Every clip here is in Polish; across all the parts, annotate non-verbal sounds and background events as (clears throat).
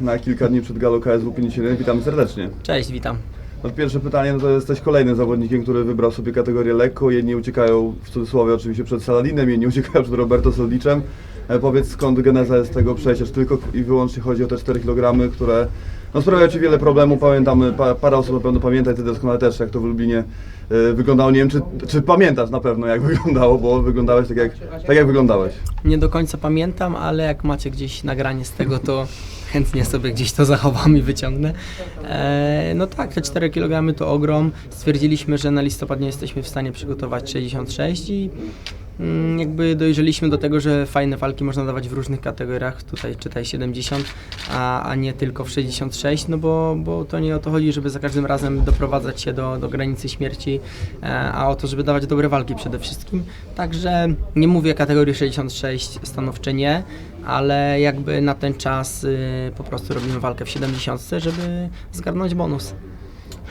na kilka dni przed Galo KSW 51. Witamy serdecznie. Cześć, witam. No, pierwsze pytanie, no to jesteś kolejnym zawodnikiem, który wybrał sobie kategorię lekko. Jedni uciekają, w cudzysłowie oczywiście, przed Saladinem, inni uciekają przed Roberto Soldiczem. E, powiedz, skąd geneza jest tego przejścia? Tylko i wyłącznie chodzi o te 4 kg, które no, sprawiają Ci wiele problemów. Pamiętamy, pa, parę osób na pewno pamięta, Ty doskonale też, jak to w Lublinie e, wyglądało. Nie wiem, czy, czy pamiętasz na pewno, jak (laughs) wyglądało, bo wyglądałeś tak, jak, tak, jak wyglądałeś. Nie do końca pamiętam, ale jak macie gdzieś nagranie z tego, to chętnie sobie gdzieś to zachowam i wyciągnę. E, no tak, te 4 kg to ogrom. Stwierdziliśmy, że na listopad nie jesteśmy w stanie przygotować 66 i jakby dojrzeliśmy do tego, że fajne walki można dawać w różnych kategoriach, tutaj czytaj 70, a, a nie tylko w 66, no bo, bo to nie o to chodzi, żeby za każdym razem doprowadzać się do, do granicy śmierci, e, a o to, żeby dawać dobre walki przede wszystkim. Także nie mówię kategorii 66 stanowcze nie, ale jakby na ten czas y, po prostu robimy walkę w 70, żeby zgarnąć bonus.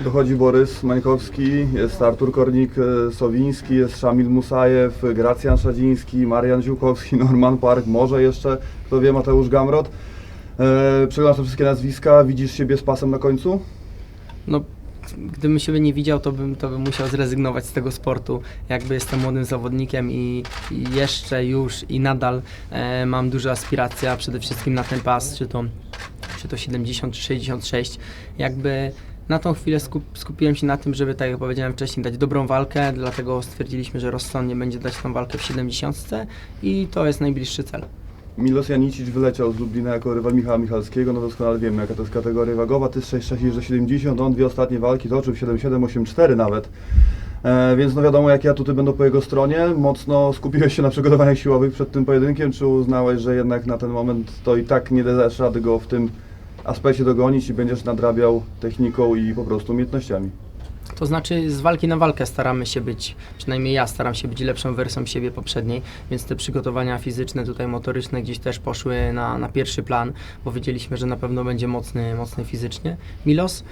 Dochodzi Borys Mańkowski, jest Artur Kornik-Sowiński, jest Szamil Musajew, Gracjan Szadziński, Marian Ziółkowski, (laughs) Norman Park, może jeszcze, kto wie, Mateusz Gamrot. E, Przeglądasz te wszystkie nazwiska, widzisz siebie z pasem na końcu? No, gdybym siebie nie widział, to bym, to bym musiał zrezygnować z tego sportu. Jakby jestem młodym zawodnikiem i, jeszcze już i nadal e, mam duże aspiracje, przede wszystkim na ten pas, czy to, czy to 70 czy 66. Jakby na tą chwilę skup, skupiłem się na tym, żeby, tak jak powiedziałem wcześniej, dać dobrą walkę, dlatego stwierdziliśmy, że rozsądnie będzie dać tą walkę w 70 i to jest najbliższy cel. Milos Janicic wyleciał z Lublina jako rywal Michała Michalskiego, no doskonale wiemy jaka to jest kategoria wagowa, ty z 6,6 do 70, on dwie ostatnie walki toczył w 7,7, 8,4 nawet. E, więc no wiadomo jakie atuty będą po jego stronie. Mocno skupiłeś się na przygotowaniach siłowych przed tym pojedynkiem, czy uznałeś, że jednak na ten moment to i tak nie dasz rady go w tym aspekcie dogonić i będziesz nadrabiał techniką i po prostu umiejętnościami? To znaczy z walki na walkę staramy się być, przynajmniej ja staram się być lepszą wersją siebie poprzedniej, więc te przygotowania fizyczne, tutaj motoryczne gdzieś też poszły na, na pierwszy plan, bo wiedzieliśmy, że na pewno będzie mocny, mocny fizycznie Milos.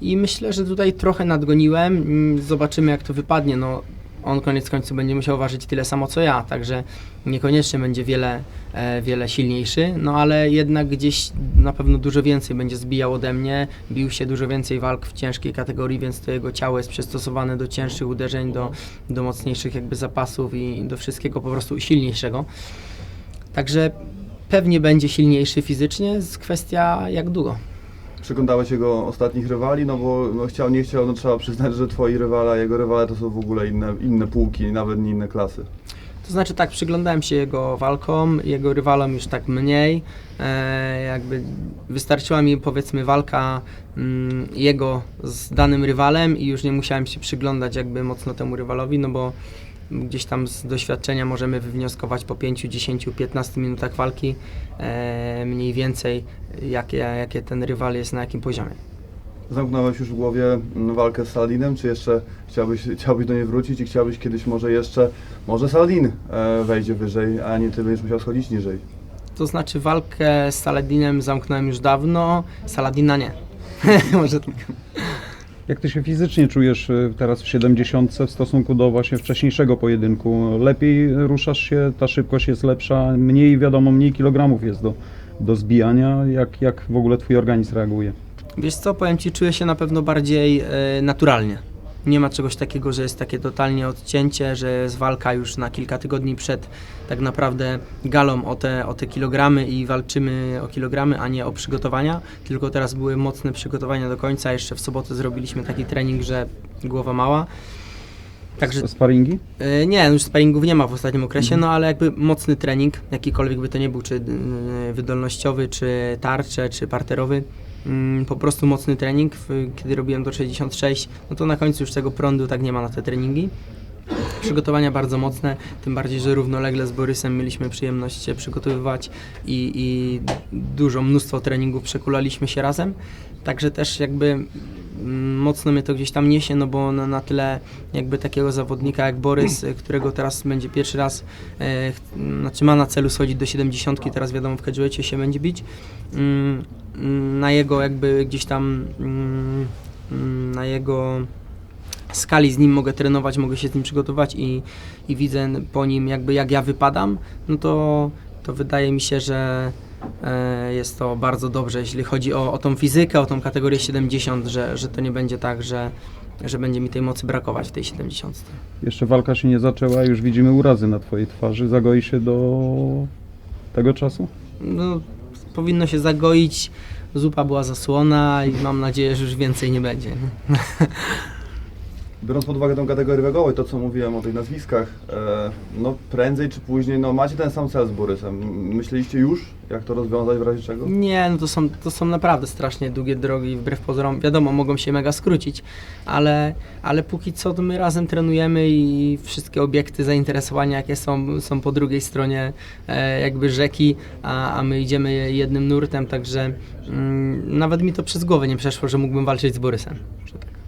I myślę, że tutaj trochę nadgoniłem. Mm, Zobaczymy, jak to wypadnie. No, on koniec końców będzie musiał ważyć tyle samo co ja, także niekoniecznie będzie wiele, e, wiele silniejszy, no ale jednak gdzieś na pewno dużo więcej będzie zbijał ode mnie, bił się dużo więcej walk w ciężkiej kategorii, więc to jego ciało jest przystosowane do cięższych uderzeń, do, do mocniejszych jakby zapasów i do wszystkiego po prostu silniejszego. Także pewnie będzie silniejszy fizycznie, jest kwestia jak długo. Przyglądałeś jego ostatnich rywali, no bo no chciał, nie chciał, no trzeba przyznać, że twoi rywale, jego rywale to są w ogóle inne, inne półki, nawet nie inne klasy. To znaczy tak, przyglądałem się jego walkom, jego rywalom już tak mniej. E, jakby wystarczyła mi powiedzmy walka mm, jego z danym rywalem i już nie musiałem się przyglądać jakby mocno temu rywalowi, no bo gdzieś tam z doświadczenia możemy wywnioskować po 5, 10, 15 minutach walki e, mniej więcej jakie, jakie ten rywal jest na jakim poziomie. Zamknąłeś już w głowie mm, walkę z Saladinem, czy jeszcze chciałbyś, chciałbyś do niej wrócić i chciałbyś kiedyś może jeszcze, może Saladin e, wejdzie wyżej, a nie ty będziesz musiał schodzić niżej. To znaczy walkę z Saladinem zamknąłem już dawno, Saladina nie. (laughs) Może tak. Jak ty się fizycznie czujesz y, teraz w 70 w stosunku do właśnie wcześniejszego pojedynku? Lepiej ruszasz się, ta szybkość jest lepsza, mniej wiadomo, mniej kilogramów jest do, do zbijania. Jak, jak w ogóle twój organizm reaguje? Wiesz co, powiem Ci, czuję się na pewno bardziej e, naturalnie. Nie ma czegoś takiego, że jest takie totalnie odcięcie, że jest walka już na kilka tygodni przed tak naprawdę galą o te, o te kilogramy i walczymy o kilogramy, a nie o przygotowania. Tylko teraz były mocne przygotowania do końca. Jeszcze w sobotę zrobiliśmy taki trening, że głowa mała. Także Sparingi? E, Nie, już sparingów nie ma w ostatnim okresie, no ale jakby mocny trening, jakikolwiek by to nie był, czy y, wydolnościowy, czy tarcze, czy parterowy, po prostu mocny trening, kiedy robiłem do 66, no to na końcu już tego prądu tak nie ma na te treningi. Przygotowania bardzo mocne, tym bardziej, że równolegle z Borysem mieliśmy przyjemność się przygotowywać i, i dużo, mnóstwo treningów przekulaliśmy się razem, także też jakby mm, mocno mnie to gdzieś tam niesie, no bo na, na tyle jakby takiego zawodnika jak Borys, (clears throat) którego teraz będzie pierwszy raz, e, znaczy ma na celu schodzić do 70, teraz wiadomo w Kedżuecie się będzie bić, mm, mm, na jego jakby gdzieś tam, na jego skali z nim mogę trenować, mogę się z nim przygotować i, i widzę po nim jakby jak ja wypadam, no to, to wydaje mi się, że, e, jest to bardzo dobrze, jeśli chodzi o, o tą fizykę, o tą kategorię 70, że, że to nie będzie tak, że, że będzie mi tej mocy brakować w tej 70. Jeszcze walka się nie zaczęła, już widzimy urazy na twojej twarzy. Zagoi się do tego czasu? No, powinno się zagoić, zupa była zasłona i mam nadzieję, że już więcej nie będzie. (laughs) Biorąc pod uwagę tą kategorię wagową to, co mówiłem o tych nazwiskach, e, no prędzej czy później, no macie ten sam cel z Borysem. Myśleliście już, jak to rozwiązać w razie czego? Nie, no to są, to są naprawdę strasznie długie drogi, wbrew pozorom. Wiadomo, mogą się mega skrócić, ale, ale póki co to my razem trenujemy i wszystkie obiekty zainteresowania, jakie są, są po drugiej stronie e, jakby rzeki, a, a my idziemy jednym nurtem, także mm, nawet mi to przez głowę nie przeszło, że mógłbym walczyć z Borysem. Że tak.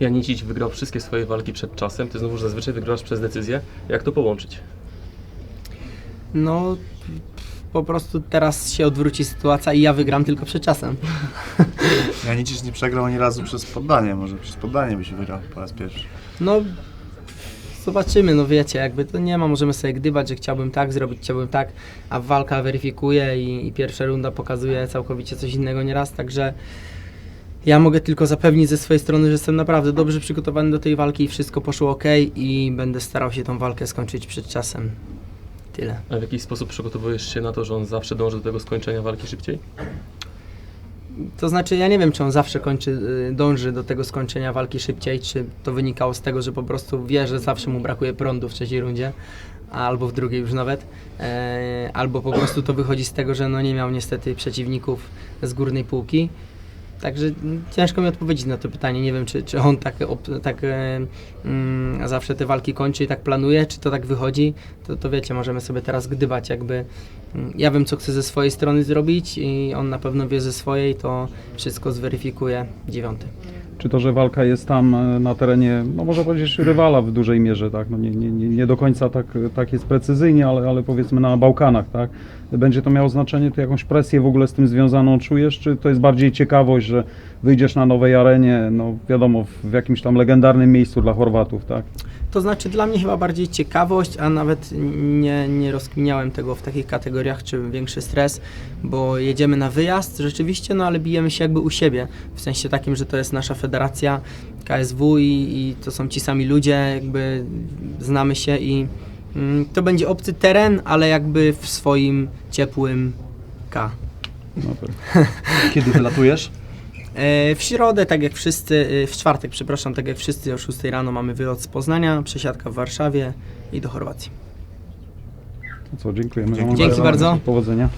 Janicic wygrał wszystkie swoje walki przed czasem, ty znowu zazwyczaj wygrywasz przez decyzję. Jak to połączyć? No, po prostu teraz się odwróci sytuacja i ja wygram tylko przed czasem. (laughs) Janicic nie przegrał ani razu przez poddanie, może przez poddanie byś wygrał po raz pierwszy. No, zobaczymy, no wiecie, jakby to nie ma, możemy sobie gdybać, że chciałbym tak zrobić, chciałbym tak, a walka weryfikuje i, i pierwsza runda pokazuje całkowicie coś innego nieraz, także ja mogę tylko zapewnić ze swojej strony, że jestem naprawdę dobrze przygotowany do tej walki i wszystko poszło ok i będę starał się tą walkę skończyć przed czasem. Tyle. A w jakiś sposób przygotowujesz się na to, że on zawsze dąży do tego skończenia walki szybciej? To znaczy, ja nie wiem, czy on zawsze kończy, y, dąży do tego skończenia walki szybciej, czy to wynikało z tego, że po prostu wie, że zawsze mu brakuje prądu w trzeciej rundzie, albo w drugiej już nawet, e, albo po prostu to wychodzi z tego, że no nie miał niestety przeciwników z górnej półki. Także ciężko mi odpowiedzieć na to pytanie. Nie wiem, czy, czy on tak, tak e, mm, zawsze te walki kończy i tak planuje, czy to tak wychodzi. To, to wiecie, możemy sobie teraz gdybać, jakby mm, ja wiem, co chcę ze swojej strony zrobić i on na pewno wie ze swojej, to wszystko zweryfikuje dziewiąty. Czy to, że walka jest tam e, na terenie, no można powiedzieć, rywala w dużej mierze, tak? No nie, nie, nie do końca tak, tak jest precyzyjnie, ale, ale powiedzmy na Bałkanach, tak? Będzie to miało znaczenie, ty jakąś presję w ogóle z tym związaną czujesz, czy to jest bardziej ciekawość, że wyjdziesz na nowej arenie, no wiadomo, w jakimś tam legendarnym miejscu dla Chorwatów, tak? To znaczy dla mnie chyba bardziej ciekawość, a nawet nie, nie rozkminiałem tego w takich kategoriach, czy większy stres, bo jedziemy na wyjazd rzeczywiście, no ale bijemy się jakby u siebie, w sensie takim, że to jest nasza federacja KSW i, i to są ci sami ludzie, jakby znamy się i mm, to będzie obcy teren, ale jakby w swoim ciepłym K. No tak. Kiedy wylatujesz? (laughs) E, W środę, tak jak wszyscy, e, w czwartek, przepraszam, tak jak wszyscy o 6 rano mamy wylot z Poznania, przesiadka w Warszawie i do Chorwacji. No co, dziękujemy. Dzięki bardzo. Powodzenia.